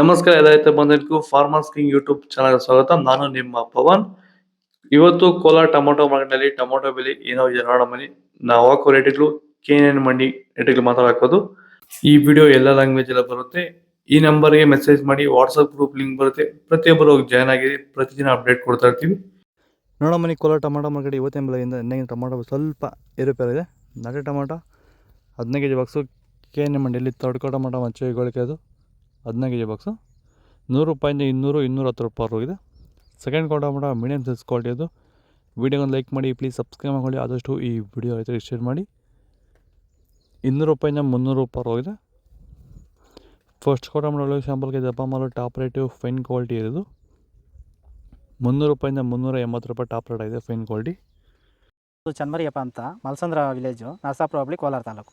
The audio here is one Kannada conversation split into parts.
ನಮಸ್ಕಾರ ಎಲ್ಲ ರೈತ ಫಾರ್ಮರ್ಸ್ ಕಿಂಗ್ ಯೂಟ್ಯೂಬ್ ಚಾನಲ್ ಸ್ವಾಗತ. ನಾನು ನಿಮ್ಮ ಪವನ್. ಇವತ್ತು ಕೋಲಾರ ಟೊಮೊಟೊ ಮಾರ್ಕೆಟ್ನಲ್ಲಿ ಟೊಮೊಟೊ ಬೆಲೆ ಏನೋ ಇದೆ ನೋಡೋ ಮನಿ ನಾವು ಹಾಕೋ ರೇಟ್ಗಳು ಕೆ ಎನ್ ಮಂಡಿ ರೇಟ್ಗಳು ಮಾತಾಡೋದು ಈ ವಿಡಿಯೋ ಎಲ್ಲ ಲ್ಯಾಂಗ್ವೇಜ್ ಎಲ್ಲ ಬರುತ್ತೆ. ಈ ನಂಬರ್ಗೆ ಮೆಸೇಜ್ ಮಾಡಿ ವಾಟ್ಸಪ್ ಗ್ರೂಪ್ ಲಿಂಕ್ ಬರುತ್ತೆ. ಪ್ರತಿಯೊಬ್ಬರು ಹೋಗಿ ಜಾಯ್ನ್ ಆಗಿ ಪ್ರತಿದಿನ ಅಪ್ಡೇಟ್ ಕೊಡ್ತಾ ಇರ್ತೀವಿ. ನೋಡೋ ಮನಿ ಕೋಲಾರ ಟೊಮೊಟೊ ಮಾರ್ಕೆಟ್ ಇವತ್ತಿನ ಬೆಲೆಯಿಂದ ಎಣ್ಣೆಗಿನ ಟೊಮೊಟೊ ಸ್ವಲ್ಪ ಏರುಪೇರಿದೆ ನಾಟಿ ಟೊಮೊಟೊ ಹದಿನೈದು K G box K N ಮಂಡಿಯಲ್ಲಿ ತಡ್ಕೋ ಟೊಮೊಟೊ ಮಚ್ಚೆ ಗೋಳಿಕೆ ಅದು. ಹದಿನೈದು ಕೆ ಜಿ ಬಾಕ್ಸು. ನೂರು ರೂಪಾಯಿಂದ ಇನ್ನೂರು ಇನ್ನೂರ ಹತ್ತು ರೂಪಾಯಿ ಹೋಗಿದೆ ಸೆಕೆಂಡ್ ಕ್ವಾಲಿಟಿ ಮಾಡ ಮೀಡಿಯಮ್ ಸೈಜ್ ಕ್ವಾಲಿಟಿ ಅದು. ವಿಡಿಯೋಗೊಂದು ಲೈಕ್ ಮಾಡಿ, ಪ್ಲೀಸ್ ಸಬ್ಸ್ಕ್ರೈಬ್ ಮಾಡಿ ಆದಷ್ಟು ಈ ವಿಡಿಯೋ ರೈತರಿಗೆ ಶೇರ್ ಮಾಡಿ. ಇನ್ನೂರು ರೂಪಾಯಿಂದ ಮುನ್ನೂರು ರೂಪಾಯಿ ಹೋಗಿದೆ ಫಸ್ಟ್ ಕ್ವಾಲಿಟಿ ಮಾಡಲು ಶಾಂಪಲ್ಗೆ ದಪ್ಪ ಮಾಲು ಟಾಪ್ ರೇಟು, ಫೈನ್ ಕ್ವಾಲಿಟಿ ಇರೋದು ಮುನ್ನೂರು ರೂಪಾಯಿಂದ ಮುನ್ನೂರ ಎಂಬತ್ತು ರೂಪಾಯಿ ಟಾಪ್ ರೇಟ್ ಇದೆ ಫೈನ್ ಕ್ವಾಲಿಟಿ. ಚನ್ಮರಿಯಪ್ಪ ಅಂತ, ಮಲ್ಸಂದ್ರ ವಿಲೇಜು, ನರಸಾಪುರ ಹೋಬಳಿ, ಕೋಲಾರ ತಾಲೂಕು.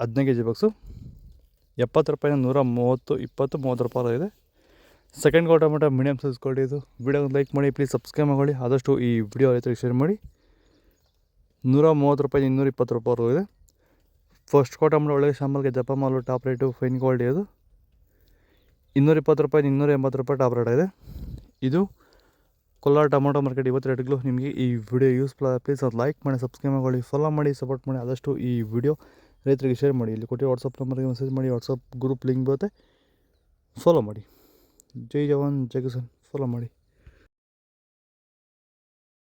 ಹದಿನೈದು ಕೆ ಜಿ ಬಾಕ್ಸು. ಎಪ್ಪತ್ತು ರೂಪಾಯಿಂದ ನೂರ ಮೂವತ್ತು, ಇಪ್ಪತ್ತು, ಮೂವತ್ತು ರೂಪಾಯಿ ಇದೆ ಸೆಕೆಂಡ್ ಕ್ವಾಲಿಟಿ ಮಟ್ಟ ಮೀಡಿಯಮ್ ಸೈಜ್ ಕ್ವಾಲಿಟಿ ಇದು. ವಿಡಿಯೋಗೆ ಲೈಕ್ ಮಾಡಿ ಪ್ಲೀಸ್ ಸಬ್ಸ್ಕ್ರೈಬ್ ಮಾಡಿ. ಆದಷ್ಟು ಈ ವಿಡಿಯೋ ರೈತರಿಗೆ ಶೇರ್ ಮಾಡಿ. ನೂರ ಮೂವತ್ತು ರೂಪಾಯಿ ಇನ್ನೂರ ಇಪ್ಪತ್ತು ರೂಪಾಯಿ ಇದೆ. ಫಸ್ಟ್ ಕೋಟ ಮಟ್ಟ ಒಳಗೆ ಶಾಮಲ್ಗೆ ಜಪ ಮಾಲು ಟಾಪ್ ರೇಟು ಫೈನ್ ಕ್ವಾಲಿಟಿ ಅದು ಇನ್ನೂರ ಇಪ್ಪತ್ತು ರೂಪಾಯಿ ಇನ್ನೂರ ಎಂಬತ್ತು ರೂಪಾಯಿ ಟಾಪ್ ರೇಟ್ ಇದೆ ಇದು ಕೋಲಾರ ಟೊಮೊಟೊ ಮಾರ್ಕೆಟ್ ಇವತ್ತು ರೇಟ್ಗಳು ನಿಮಗೆ ಈ ವಿಡಿಯೋ ಯೂಸ್ಫುಲ್ ಪ್ಲೀಸ್ ಅದು ಲೈಕ್ ಮಾಡಿ ಸಬ್ಸ್ಕ್ರೈಬ್ ಮಾಡಿ ಫಾಲೋ ಮಾಡಿ ಸಪೋರ್ಟ್ ಮಾಡಿ. ಆದಷ್ಟು ಈ ವಿಡಿಯೋ ರೈತರಿಗೆ ಶೇರ್ ಮಾಡಿ. ಇಲ್ಲಿ ಕೊಟ್ಟಿರೋ ವಾಟ್ಸಪ್ ನಂಬರ್ಗೆ ಮೆಸೇಜ್ ಮಾಡಿ. ವಾಟ್ಸಪ್ ಗ್ರೂಪ್ ಲಿಂಕ್ ಬರುತ್ತೆ. ಫಾಲೋ ಮಾಡಿ. ಜೈ ಜವಾನ್, ಜೈ ಕಿಸಾನ್. ಫಾಲೋ ಮಾಡಿ.